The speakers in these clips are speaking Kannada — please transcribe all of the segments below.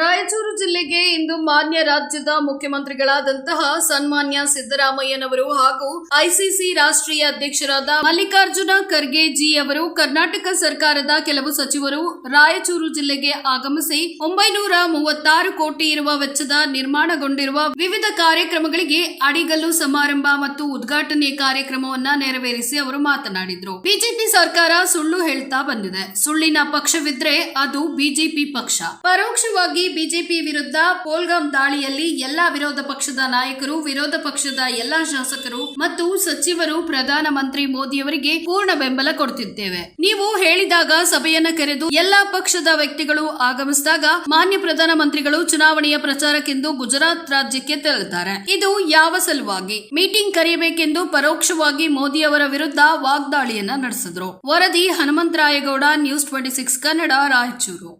ರಾಯಚೂರು ಜಿಲ್ಲೆಗೆ ಇಂದು ಮಾನ್ಯ ರಾಜ್ಯದ ಮುಖ್ಯಮಂತ್ರಿಗಳಾದಂತಹ ಸನ್ಮಾನ್ಯ ಸಿದ್ದರಾಮಯ್ಯನವರು ಹಾಗೂ ಐಸಿಸಿ ರಾಷ್ಟ್ರೀಯ ಅಧ್ಯಕ್ಷರಾದ ಮಲ್ಲಿಕಾರ್ಜುನ ಖರ್ಗೆ ಜಿ ಅವರು ಕರ್ನಾಟಕ ಸರ್ಕಾರದ ಕೆಲವು ಸಚಿವರು ರಾಯಚೂರು ಜಿಲ್ಲೆಗೆ ಆಗಮಿಸಿ ಒಂಬೈನೂರ ಮೂವತ್ತಾರು ಕೋಟಿ ಇರುವ ವೆಚ್ಚದ ನಿರ್ಮಾಣಗೊಂಡಿರುವ ವಿವಿಧ ಕಾರ್ಯಕ್ರಮಗಳಿಗೆ ಅಡಿಗಲ್ಲು ಸಮಾರಂಭ ಮತ್ತು ಉದ್ಘಾಟನೆ ಕಾರ್ಯಕ್ರಮವನ್ನ ನೆರವೇರಿಸಿ ಅವರು ಮಾತನಾಡಿದರು. ಬಿಜೆಪಿ ಸರ್ಕಾರ ಸುಳ್ಳು ಹೇಳ್ತಾ ಬಂದಿದೆ. ಸುಳ್ಳಿನ ಪಕ್ಷವಿದ್ರೆ ಅದು ಬಿಜೆಪಿ ಪಕ್ಷ. ಪರೋಕ್ಷವಾಗಿ ಬಿಜೆಪಿ ವಿರುದ್ಧ ಪೋಲ್ಗಾಮ್ ದಾಳಿಯಲ್ಲಿ ಎಲ್ಲಾ ವಿರೋಧ ಪಕ್ಷದ ನಾಯಕರು, ವಿರೋಧ ಪಕ್ಷದ ಎಲ್ಲಾ ಶಾಸಕರು ಮತ್ತು ಸಚಿವರು ಪ್ರಧಾನಮಂತ್ರಿ ಮೋದಿಯವರಿಗೆ ಪೂರ್ಣ ಬೆಂಬಲ ಕೊಡ್ತಿದ್ದೇವೆ. ನೀವು ಹೇಳಿದಾಗ ಸಭೆಯನ್ನ ಕರೆದು ಎಲ್ಲಾ ಪಕ್ಷದ ವ್ಯಕ್ತಿಗಳು ಆಗಮಿಸಿದಾಗ ಮಾನ್ಯ ಪ್ರಧಾನಮಂತ್ರಿಗಳು ಚುನಾವಣೆಯ ಪ್ರಚಾರಕ್ಕೆಂದು ಗುಜರಾತ್ ರಾಜ್ಯಕ್ಕೆ ತೆರಳುತ್ತಾರೆ. ಇದು ಯಾವ ಸಲುವಾಗಿ? ಮೀಟಿಂಗ್ ಕರೆಯಬೇಕೆಂದು ಪರೋಕ್ಷವಾಗಿ ಮೋದಿ ಅವರ ವಿರುದ್ಧ ವಾಗ್ದಾಳಿಯನ್ನ ನಡೆಸಿದ್ರು. ವರದಿ Hanumantharayagowda, news twenty six Kannada, Raichur.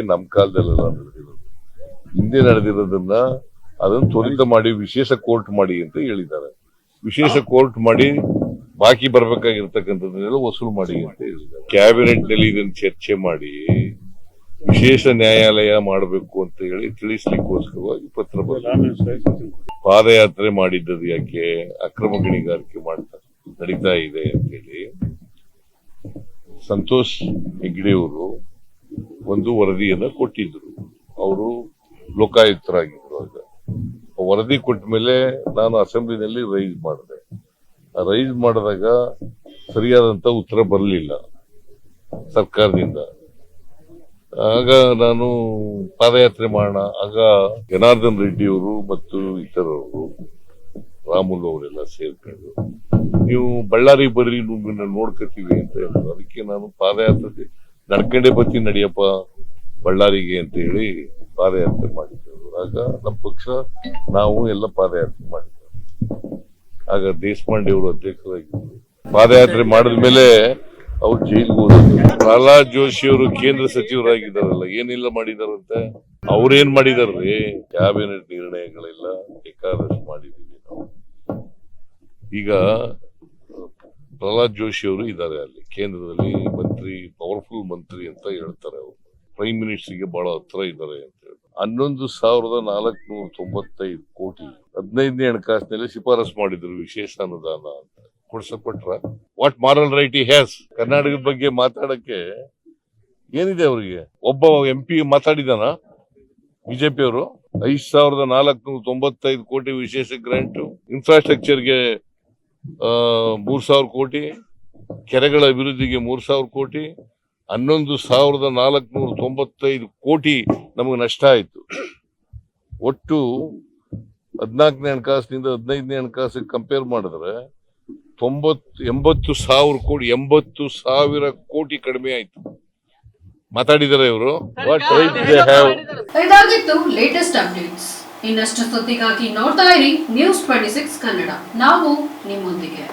ನಮ್ಮ ನಡೆದಿರೋದು ಹಿಂದೆ ನಡೆದಿರೋದನ್ನ ಅದನ್ನು ತ್ವರಿತ ಮಾಡಿ, ವಿಶೇಷ ಕೋರ್ಟ್ ಮಾಡಿ ಅಂತ ಹೇಳಿದ್ದಾರೆ. ವಿಶೇಷ ಕೋರ್ಟ್ ಮಾಡಿ, ಬಾಕಿ ಬರ್ಬೇಕಾಗಿರ್ತಕ್ಕಂಥದ್ದನ್ನೆಲ್ಲ ವಸೂಲು ಮಾಡಿ ಅಂತ ಹೇಳಿದ್ದಾರೆ. ಕ್ಯಾಬಿನೆಟ್ನಲ್ಲಿ ಇದನ್ನ ಚರ್ಚೆ ಮಾಡಿ, ವಿಶೇಷ ನ್ಯಾಯಾಲಯ ಮಾಡಬೇಕು ಅಂತ ಹೇಳಿ ತಿಳಿಸ್ಲಿಕ್ಕೋಸ್ಕರವಾಗಿ ಪತ್ರ. ಪಾದಯಾತ್ರೆ ಮಾಡಿದ್ದದು ಯಾಕೆ? ಅಕ್ರಮ ಗಣಿಗಾರಿಕೆ ಮಾಡ್ತಾ, ನಡೀತಾ ಇದೆ ಅಂತೇಳಿ ಸಂತೋಷ್ ಹೆಗ್ಡೆಯವರು ಒಂದು ವರದಿಯನ್ನ ಕೊಟ್ಟಿದ್ರು. ಅವರು ಲೋಕಾಯುಕ್ತರಾಗಿದ್ರು ಆಗ. ವರದಿ ಕೊಟ್ಟ ಮೇಲೆ ನಾನು ಅಸೆಂಬ್ಲಿನಲ್ಲಿ ರೈಸ್ ಮಾಡಿದೆ. ಆ ರೈಸ್ ಮಾಡಿದಾಗ ಸರಿಯಾದಂತ ಉತ್ತರ ಬರಲಿಲ್ಲ ಸರ್ಕಾರದಿಂದ. ಆಗ ನಾನು ಪಾದಯಾತ್ರೆ ಮಾಡೋಣ. ಆಗ ಜನಾರ್ದನ್ ರೆಡ್ಡಿ ಅವರು ಮತ್ತು ಇತರವರು ರಾಮುಲು ಅವರೆಲ್ಲ ಸೇರ್ಕೊಂಡು, ನೀವು ಬಳ್ಳಾರಿ ಬರ್ರಿ ನಿಮ್ಮನ್ನ ನೋಡ್ಕೊತೀವಿ ಅಂತ ಹೇಳಿದ್ರು. ಅದಕ್ಕೆ ನಾನು ಪಾದಯಾತ್ರೆ ನಡ್ಕೊಂಡೇ ಬರ್ತೀನಿ ನಡಿಯಪ್ಪ, ಬಳ್ಳಾರಿಗೆ ಅಂತ ಹೇಳಿ ಪಾದಯಾತ್ರೆ ಮಾಡಿದ್ದೆವು. ಆಗ ನಮ್ಮ ಪಕ್ಷ ನಾವು ಎಲ್ಲ ಪಾದಯಾತ್ರೆ ಮಾಡಿದ್ದೆವು. ಆಗ ದೇಶಪಾಂಡೆ ಅವರು ಅಧ್ಯಕ್ಷರಾಗಿದ್ದರು. ಪಾದಯಾತ್ರೆ ಮಾಡಿದ್ಮೇಲೆ ಅವ್ರು ಜೈಲಿಗೆ ಹೋದ್ರು. ಪ್ರಹ್ಲಾದ್ ಜೋಶಿ ಅವರು ಕೇಂದ್ರ ಸಚಿವರಾಗಿದ್ದಾರಲ್ಲ, ಏನೆಲ್ಲ ಮಾಡಿದಾರಂತೆ? ಅವ್ರೇನ್ ಮಾಡಿದಾರ್ರಿ? ಕ್ಯಾಬಿನೆಟ್ ನಿರ್ಣಯಗಳೆಲ್ಲ ಬೇಕಾದಷ್ಟು ಮಾಡಿದೀವಿ ನಾವು. ಈಗ, ಪ್ರಹ್ಲಾದ್ ಜೋಶಿ ಅವರು ಇದ್ದಾರೆ ಅಲ್ಲಿ. ಕೇಂದ್ರದಲ್ಲಿ ಮಂತ್ರಿ ಪವರ್ಫುಲ್ ಮಂತ್ರಿ ಅಂತ ಹೇಳ್ತಾರೆ ಅವರು. ಪ್ರೈಮ್ ಮಿನಿಸ್ಟರ್ಗೆ ಬಹಳ ಹತ್ರ ಇದ್ದಾರೆ ಅಂತ ಹನ್ನೊಂದು ಸಾವಿರದ ನಾಲ್ಕುನೂರ ತೊಂಬತ್ತೈದು ಕೋಟಿ. ಹದಿನೈದನೇ ಹಣಕಾಸಿನಲ್ಲಿ ಶಿಫಾರಸ್ ಮಾಡಿದ್ರು ವಿಶೇಷ ಅನುದಾನ ಅಂತ. ಕೊಡ್ಸಕೊಟ್ರ? What moral right he has ಕರ್ನಾಟಕದ ಬಗ್ಗೆ ಮಾತಾಡಕ್ಕೆ ಏನಿದೆ ಅವರಿಗೆ? ಒಬ್ಬ ಎಂ ಪಿ ಮಾತಾಡಿದಾನ? ಬಿಜೆಪಿ ಅವರು ಐದ್ ಸಾವಿರದ ನಾಲ್ಕುನೂರ ತೊಂಬತ್ತೈದು ಕೋಟಿ ವಿಶೇಷ ಗ್ರಾಂಟ್ ಇನ್ಫ್ರಾಸ್ಟ್ರಕ್ಚರ್ಗೆ ಮೂರು ಸಾವಿರ ಕೋಟಿ, ಕೆರೆಗಳ ಅಭಿವೃದ್ಧಿಗೆ ಮೂರು ಸಾವಿರ ಕೋಟಿ, ಹನ್ನೊಂದು ಸಾವಿರದ ನಾಲ್ಕುನೂರ ತೊಂಬತ್ತೈದು ಕೋಟಿ ನಮಗೆ ನಷ್ಟ ಆಯಿತು. ಒಟ್ಟು ಹದಿನಾಲ್ಕನೇ ಹಣಕಾಸಿನಿಂದ ಹದಿನೈದನೇ ಹಣಕಾಸಿಗೆ ಕಂಪೇರ್ ಮಾಡಿದ್ರೆ ತೊಂಬತ್ತು ಎಂಬತ್ತು ಸಾವಿರ ಕೋಟಿ ಎಂಬತ್ತು ಸಾವಿರ ಕೋಟಿ ಕಡಿಮೆ ಆಯಿತು. ಮಾತಾಡಿದಾರೆ ಇವರು? ವಾಟ್ ರೈಟ್ ದೇ ಹ್ಯಾವ್ ಇದಾಗಿತ್ತು ಲೇಟೆಸ್ಟ್ ಅಪ್ಡೇಟ್ಸ್ ಇನ್ನಷ್ಟು ಸುದ್ದಿಗಾಗಿ ನೋಡ್ತಾ ಇರಿ ನ್ಯೂಸ್ ಟ್ವೆಂಟಿ ಸಿಕ್ಸ್ ಕನ್ನಡ. ನಾವು ನಿಮ್ಮೊಂದಿಗೆ.